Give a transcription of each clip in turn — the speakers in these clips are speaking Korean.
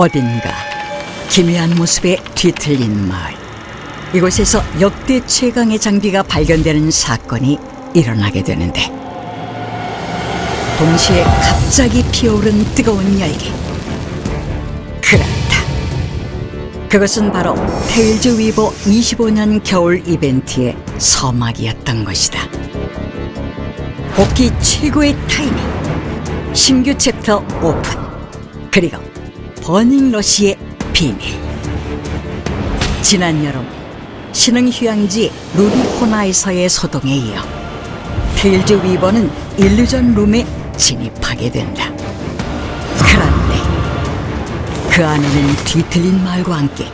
어딘가 기묘한 모습에 뒤틀린 마을. 이곳에서 역대 최강의 장비가 발견되는 사건이 일어나게 되는데 동시에 갑자기 피어오른 뜨거운 열기. 그렇다. 그것은 바로 테일즈 위버 25년 겨울 이벤트의 서막이었던 것이다. 복귀 최고의 타이밍. 신규 챕터 오픈. 그리고 버닝 러시의 비밀. 지난 여름 신흥 휴양지 루비코나에서의 소동에 이어 테일즈 위버는 일루전 룸에 진입하게 된다. 그런데 그 안에는 뒤틀린 말과 함께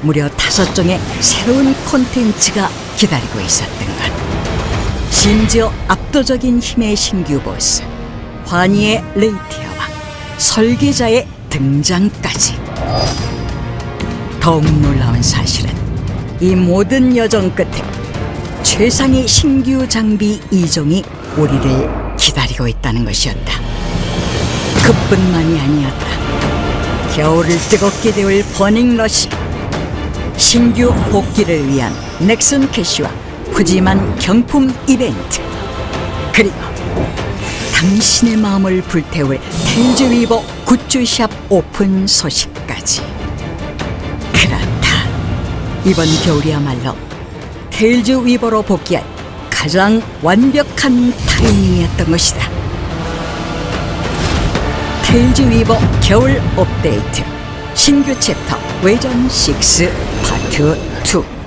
무려 다섯 종의 새로운 콘텐츠가 기다리고 있었던 것. 심지어 압도적인 힘의 신규 보스 환희의 레이티아와 설계자의 등장까지. 더욱 놀라운 사실은 이 모든 여정 끝에 최상의 신규 장비 이종이 우리를 기다리고 있다는 것이었다. 그뿐만이 아니었다. 겨울을 뜨겁게 데울 버닝러시 신규 복귀를 위한 넥슨 캐시와 푸짐한 경품 이벤트 그리고 당신의 마음을 불태울 테일즈 위버 굿즈샵 오픈 소식까지. 그렇다. 이번 겨울이야말로 테일즈 위버로 복귀할 가장 완벽한 타이밍이었던 것이다. 테일즈 위버 겨울 업데이트. 신규 챕터 외전 6 파트 2